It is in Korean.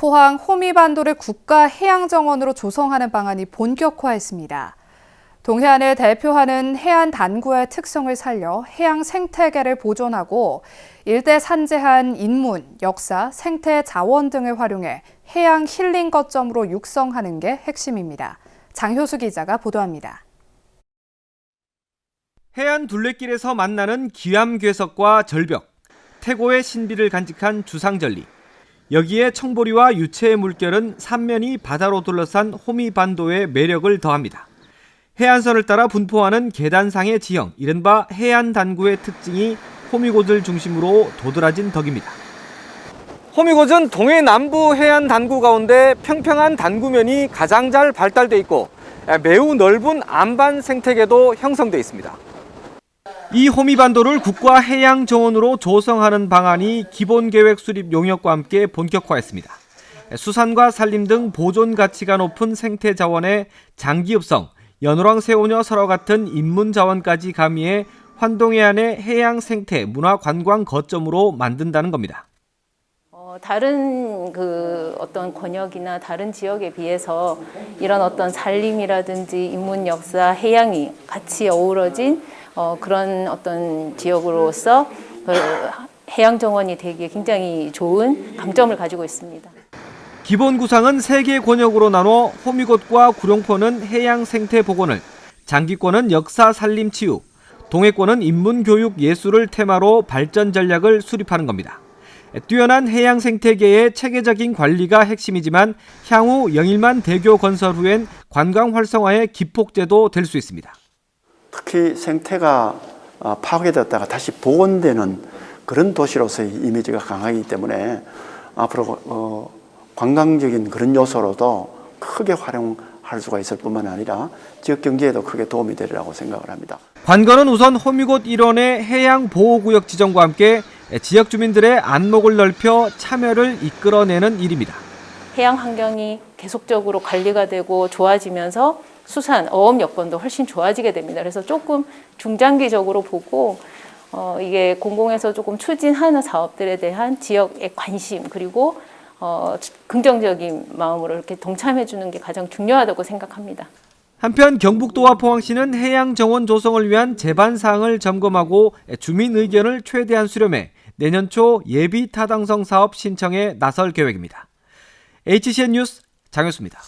포항 호미반도를 국가 해양정원으로 조성하는 방안이 본격화했습니다. 동해안을 대표하는 해안 단구의 특성을 살려 해양 생태계를 보존하고 일대 산재한 인문, 역사, 생태 자원 등을 활용해 해양 힐링 거점으로 육성하는 게 핵심입니다. 장효수 기자가 보도합니다. 해안 둘레길에서 만나는 기암괴석과 절벽, 태고의 신비를 간직한 주상절리. 여기에 청보리와 유채의 물결은 삼면이 바다로 둘러싼 호미 반도의 매력을 더합니다. 해안선을 따라 분포하는 계단상의 지형, 이른바 해안 단구의 특징이 호미곶을 중심으로 도드라진 덕입니다. 호미곶은 동해 남부 해안 단구 가운데 평평한 단구면이 가장 잘 발달돼 있고 매우 넓은 안반 생태계도 형성돼 있습니다. 이 호미반도를 국가 해양 정원으로 조성하는 방안이 기본 계획 수립 용역과 함께 본격화했습니다. 수산과 산림 등 보존 가치가 높은 생태 자원의 장기 흡성, 연호랑 새오녀 설화 같은 인문 자원까지 가미해 환동해안의 해양 생태 문화 관광 거점으로 만든다는 겁니다. 어, 다른 그 어떤 권역이나 다른 지역에 비해서 이런 어떤 산림이라든지 인문 역사, 해양이 같이 어우러진 어, 그런 어떤 지역으로서 그 해양 정원이 되기에 굉장히 좋은 강점을 가지고 있습니다. 기본 구상은 세 개 권역으로 나눠 호미곶과 구룡포는 해양 생태 복원을, 장기권은 역사 산림 치유, 동해권은 인문 교육 예술을 테마로 발전 전략을 수립하는 겁니다. 뛰어난 해양 생태계의 체계적인 관리가 핵심이지만 향후 영일만 대교 건설 후엔 관광 활성화의 기폭제도 될 수 있습니다. 특히 생태가 어, 파괴됐다가 다시 복원되는 그런 도시로서의 이미지가 강하기 때문에 앞으로 어, 관광적인 그런 요소로도 크게 활용할 수가 있을 뿐만 아니라 지역 경제에도 크게 도움이 되리라고 생각을 합니다. 관건은 우선 호미곶 일원의 해양 보호구역 지정과 함께 지역 주민들의 안목을 넓혀 참여를 이끌어내는 일입니다. 해양 환경이 계속적으로 관리가 되고 좋아지면서 수산, 어업 여건도 훨씬 좋아지게 됩니다. 그래서 조금 중장기적으로 보고 어, 이게 공공에서 조금 추진하는 사업들에 대한 지역의 관심 그리고 어, 긍정적인 마음으로 이렇게 동참해 주는 게 가장 중요하다고 생각합니다. 한편 경북도와 포항시는 해양 정원 조성을 위한 제반 사항을 점검하고 주민 의견을 최대한 수렴해 내년 초 예비 타당성 사업 신청에 나설 계획입니다. HCN 뉴스 장효수입니다.